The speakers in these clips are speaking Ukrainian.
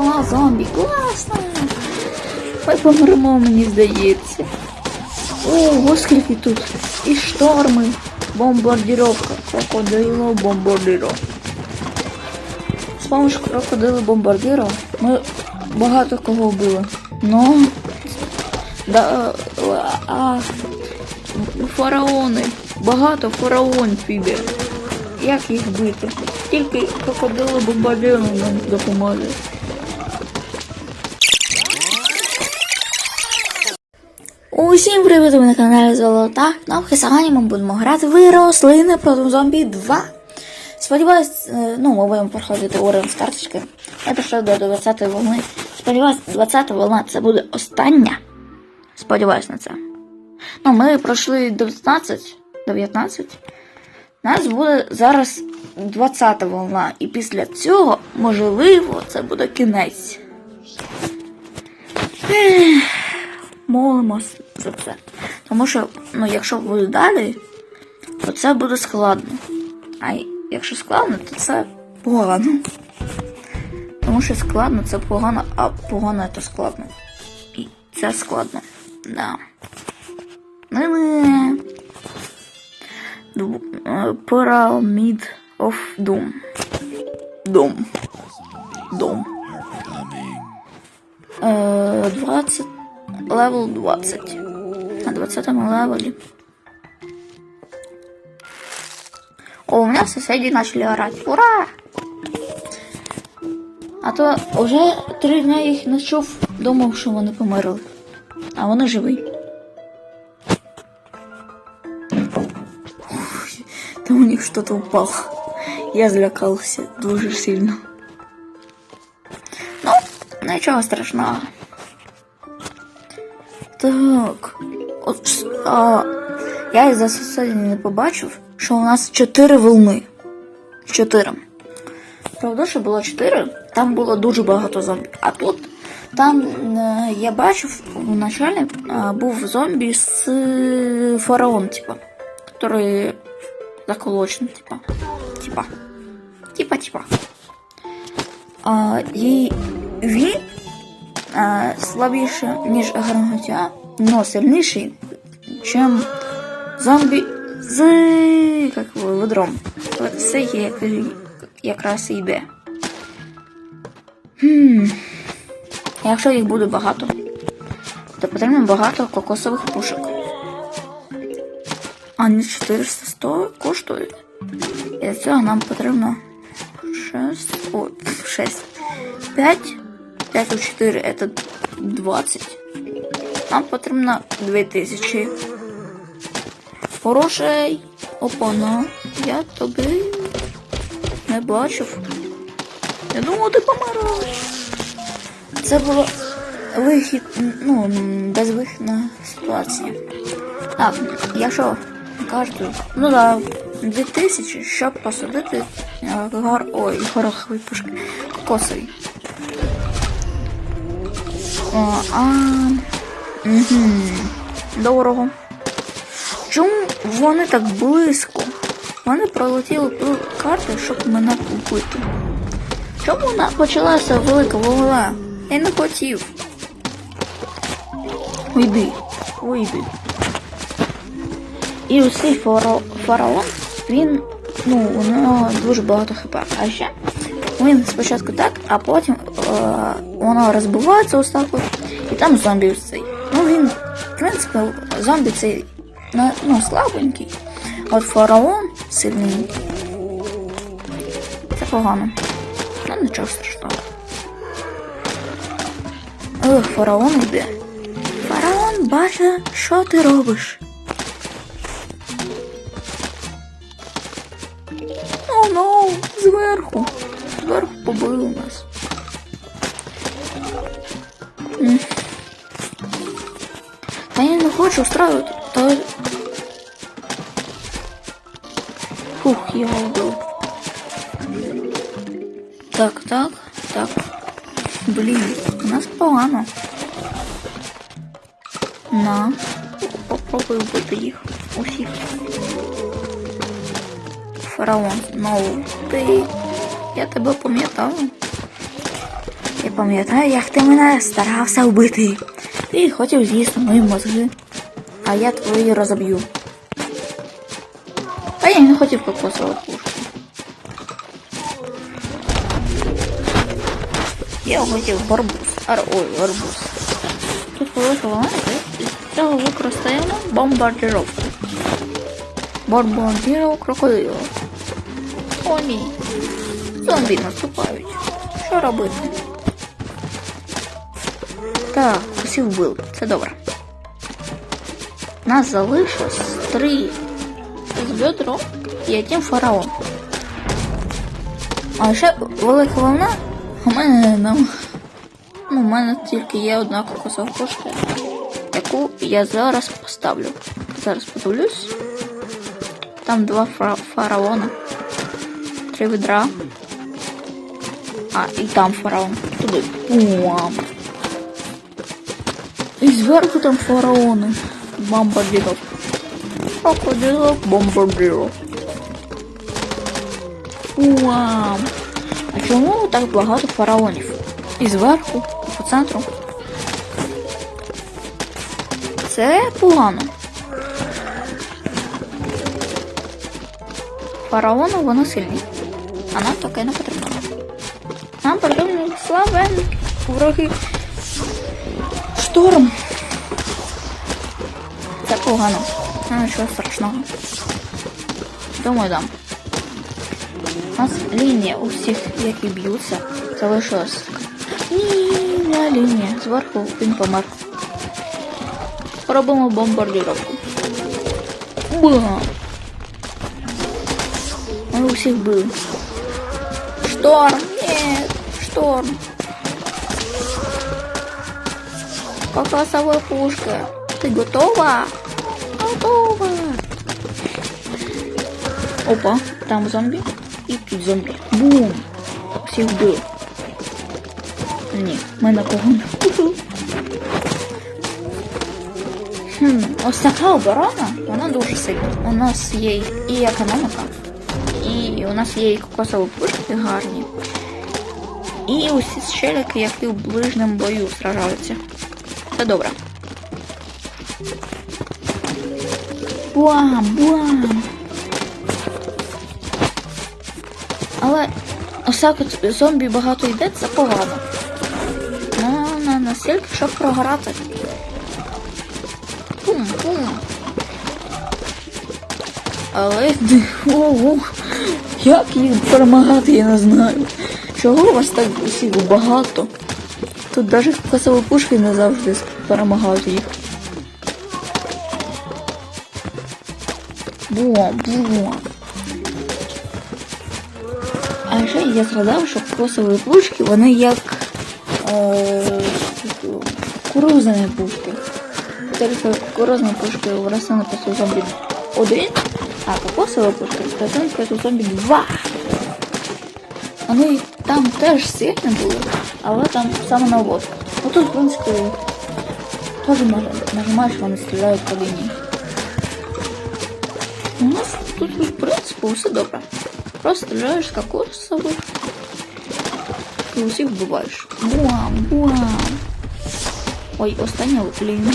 волна зомбі. Класно! Ми помремо, мені здається. Ого, скільки тут. І шторми. Бомбардіровка. Крокодило бомбардіро. З помощью крокодило бомбардіро ми багато кого вбили. Ну. Да, а, фараони. Багато фараон піде. Як їх бити? Тільки крокодило бомбардіро нам допоможе. Усім привіт, ви на каналі Золота Кнопки. Сьогодні ми будемо грати в рослини проти зомбі 2. Сподіваюсь, е, ну, ми будемо проходити уровень з карточки. Я прийшов до 20 волни. Сподіваюсь, 20 волна це буде остання. Сподіваюсь на це. Ну, ми пройшли 19, 19. У нас буде зараз 20 волна. І після цього, можливо, це буде кінець. Ех молимось за це. Тому що, ну, якщо буде далі, то це буде складно. А якщо складно, то це погано. Тому що складно це погано, а погано це складно. І це складно. Да. Pyramid of Doom. Дом. Дом. Е, 20 левел 20. На 20 левеле. О, у меня соседи начали орать. Ура! А то вже три дня їх не чув, думав, що вони померли. А вони живі. Ой, Там у них что-то упало. Я злякався дуже сильно. Ну, нічого страшного. Так. От, а, я із-за сусідів не побачив, що у нас чотири волни. Чотири. Правда, що було чотири, там було дуже багато зомбі. А тут там е, я бачив в началі е, був зомбі з фараон, типа, який заколочений, типа. Типа. Типа, типа. А, і він слабіше, ніж гранатя, но сильніший, чим зомбі з як ви, ведром. Це є якраз і йде. Хм. Якщо їх буде багато, то потрібно багато кокосових пушок. А не 400 100 коштують. І для цього нам потрібно 6, о, 6, 5 5 у 4 это 20. Нам потрібно 2000. Хороший. Опана. Я тобі не бачив. Я думав, ти помирав. Це було вихід, ну, безвихідна ситуація. Так, якщо кажете, ну да, 2000, щоб посадити е, гар... Ой, горохові пушки. Кокосові. О, а... Угу. Дорого. Чому вони так близько? Вони пролетіли ту карту, щоб мене купити. Чому вона почалася велика волна? Я не хотів. Уйди, уйди. І цей фараон, він, ну, у нього дуже багато хп. А ще він спочатку так, а потім е, воно розбивається ось так і там зомбі ось цей. Ну він, в принципі, зомбі цей ну, ну, слабенький. От фараон сильненький. Це погано. Ну нічого страшного. Ох, фараон йде. Фараон бачить, що ти робиш. О, ну, зверху. Зверху побили нас. М. Та я не хочу устраивать, то... Фух, я вбив. Так, так, так. Блін, у нас погано. На. Попробуй вбити їх. Усіх. Фараон, знову. Ти. Я тебе пам'ятаю. Я пам'ятаю, як ти мене старався вбити. Ти хотів з'їсти мої мозги, а я твої розоб'ю. А я не хотів кокосових пушки. Я хотів барбуз. Ар, ой, арбуз. Тут ланка, і з цього використаємо бомбардировку. Бомбардировку крокодила. О, ні. Зомбі наступають. Що робити? Так, усі вбили. Це добре. Нас залишилось три з бедром і один фараон. А ще велика волна. У мене нам. Ну, у мене тільки є одна кокосова пушка, яку я зараз поставлю. Зараз подивлюсь. Там два фара фараона. Три відра. А, і там фараон. Туди. Пуам. І зверху там фараони. Бомбардіров. Крокодилов бомбардіров. Пуам. А чому так багато фараонів? І зверху, по центру. Це погано. Фараони вони сильні. А нам таке не потрібно. Нам потрібні славенні вороги. Шторм. Це погано. Ну, нічого страшного. Думаю, дам. У нас лінія у всіх, які б'ються, залишилась. Лінія, лінія. Зверху він помер. Робимо бомбардировку. Бам! Ми усіх били. Шторм! Нет! Шторм! Кокосовая пушка. Ты готова? Готова. Опа, там зомбі. І тут зомбі. Бум! Всіх вбили. Ні, ми на кого не. Хм, ось така оборона, вона дуже сильна. У нас є і економіка, і у нас є і кокосові пушки гарні. І усі щелики, які в ближньому бою сражаються. Це добре. Буам, буам. Але так зомбі багато йде, це погано. Ну, на настільки, щоб програти. Пум, пум. Але ого, як їх перемагати, я не знаю. Чого у вас так усіх багато? Тут навіть косові пушки не завжди перемагають їх. Бум, бум. А ще я згадав, що косові пушки, вони як е, кукурузні пушки. Тільки кукурузні пушки в рослини проти зомбі один, а кокосові пушки рослини проти зомбі два. Вони там теж сильні були, але там саме наводка. Ну тут, в принципі, теж нажимаєш, вони стріляють по лінії. У нас тут, в принципі, все добре. Просто стріляєш з кокосових і усіх вбиваєш. Буам, буам. Ой, остання лінія.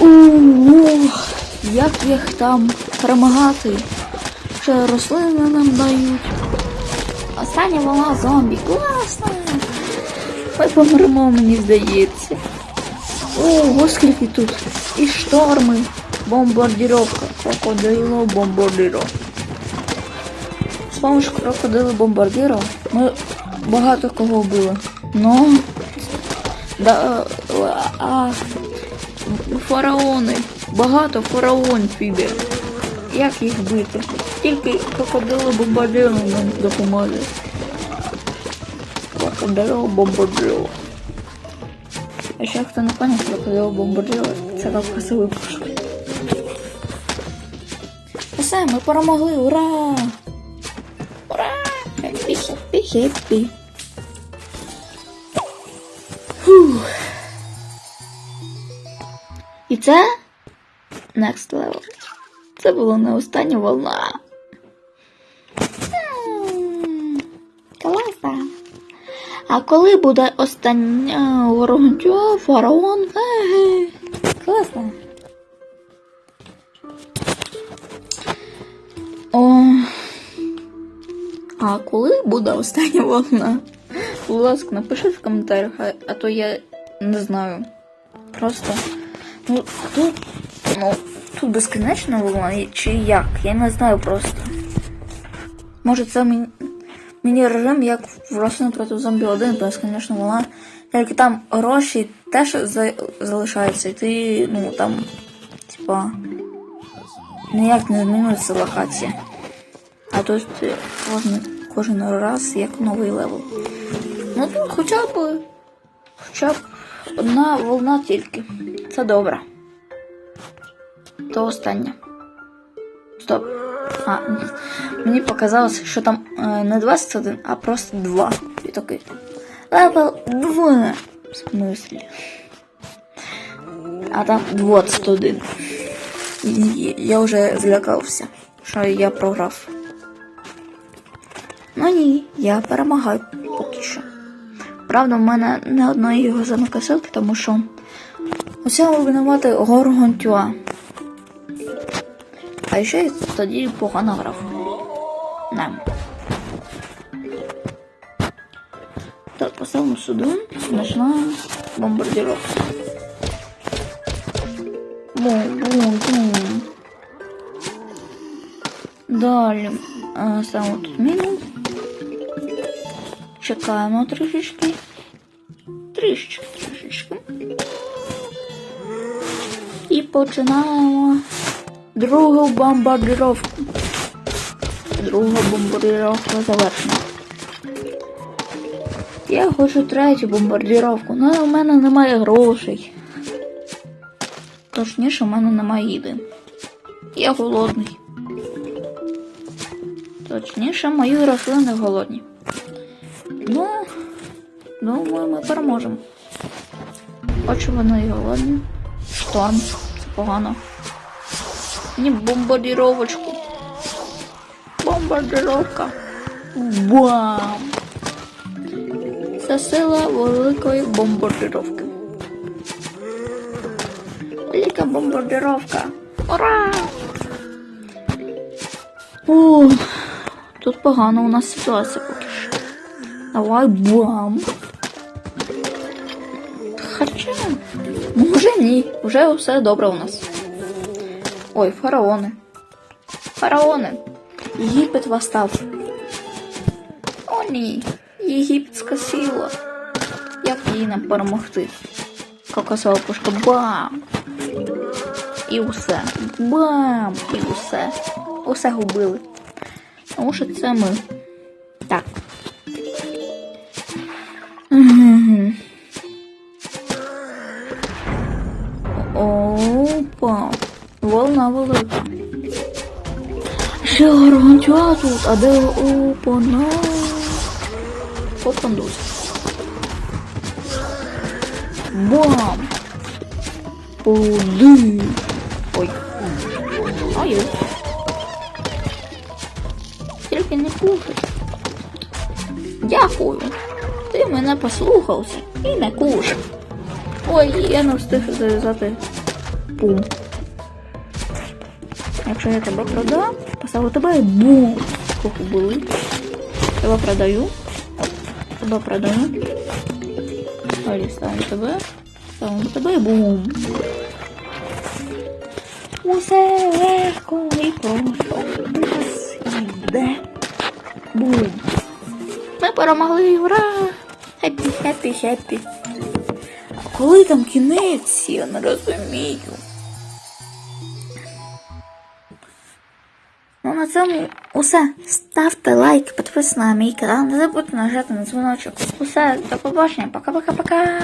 Ух, як їх там перемагати? Ще рослини нам дають. Остання волна зомбі. Класно. Ми помремо, мені здається. Ого, скільки тут. І шторми. Бомбардировка. Крокодило бомбардировка. З помощью крокодила бомбардира ми багато кого вбили. Ну, да, а, фараони. Багато фараон піде. Як їх бити? Тільки крокодило бомбардиро нам допоможе. Крокодило бомбардиро. А ще хто не поняв, крокодило бомбардиро це кавказовий пушка. Все, ми перемогли, ура! Ура! Хеппі, хеппі, хеппі. Фух. І це next level. Це була не остання волна. М, А коли буде остання Горгонтюа, фараон? Еге. Класно. О. А коли буде остання волна? Будь ласка, напишіть в коментарях, а, то я не знаю. Просто. Ну, тут. Ну, тут безкінечна волна, чи як? Я не знаю просто. Може це. Міні-режим, як в Росії проти зомбі 1, безконечна волна. Тільки там гроші теж за... залишаються, і ти, ну там, типа, ніяк не змінюється локація. А тут кожен, кожен раз як новий левел. Ну тут хоча б хоча б одна волна тільки. Це добре. То остання. Стоп. А, мені показалось, що там е, не 21, а просто 2. І такий. Левел 2. В смислі. А там 21. І я вже злякався, що я програв. Ну ні, я перемагаю поки що. Правда, в мене не одної його замикасилки, тому що у цьому винувати Горгонтюа. А ще я тоді погано грав. Нам. Так, поставимо сюди. Починаємо бомбардировку. Бум, бум, бум. Далі е, ставимо тут міну. Чекаємо трішечки. Трішечки, трішечки. І починаємо другу бомбардировку. Друга бомбардировка завершена. Я хочу третю бомбардировку, але у мене немає грошей. Точніше, у мене немає їди. Я голодний. Точніше, мої рослини голодні. Ну, думаю, ми переможемо. Хоч вони і голодні. Шторм, це погано. Мені бомбардировочку. Бомбардировка. Бам! Це сила великої бомбардировки. Велика бомбардировка. Ура! О, тут погано у нас ситуація поки що. Давай бам. Хоча, може ні, вже все добре у нас. Ой, фараони. Фараони. Єгипет восстав. О, ні. Єгипетська сила. Як її нам перемогти? Кокосова пушка. Бам! І усе. Бам! І усе. Усе губили. Тому що це ми. Так. Волна велика. Ще гаргантюа тут, а де опа на Попандус. Бам! Поди! Ой. Ой. Тільки не кушай. Дякую. Ти мене послухався і не кушав. Ой, я не встиг зав'язати пум. Якщо я тебе продам, поставлю тебе бум. Скільки були. Тебе продаю. Тебе продаю. Далі ставлю тебе. Ставлю тебе бум. Усе легко і просто. Нас іде. Бум. Ми перемогли, ура! Хеппі, хеппі, хеппі. А коли там кінець, я не розумію. На цьому усе. Ставте лайк, підписуйтесь на мій канал, не забудьте нажати на дзвіночок. Усе, до побачення, пока-пока-пока.